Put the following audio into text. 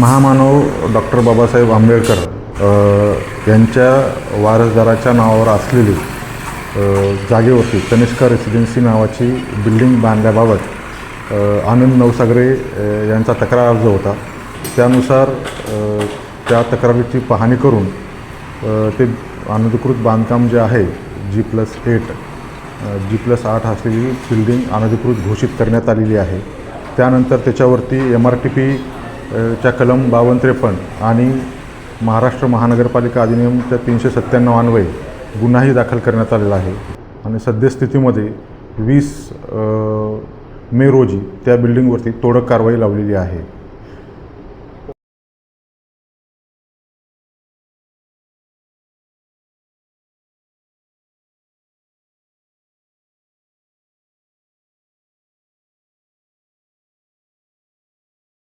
महामानव डॉक्टर बाबासाहेब आंबेडकर यांच्या वारसदाराच्या नावावर असलेली जागेवरती तनिष्का रेसिडेन्सी नावाची बिल्डिंग बांधल्याबाबत आनंद नवसागरे यांचा तक्रार अर्ज होता. त्यानुसार त्या तक्रारीची पाहणी करून ते अनधिकृत बांधकाम जे आहे G plus eight G plus आठ असलेली बिल्डिंग अनधिकृत घोषित करण्यात आलेली आहे. त्यानंतर त्याच्यावरती एम आर टी पी च्या कलम बावन्न त्रेपन्न आणि महाराष्ट्र महानगरपालिका अधिनियमच्या तीनशे सत्त्याण्णव अन्वये गुन्हाही दाखल करण्यात आलेला आहे. आणि सद्यस्थितीमध्ये वीस मे रोजी त्या बिल्डिंगवरती तोडक कारवाई लावलेली आहे.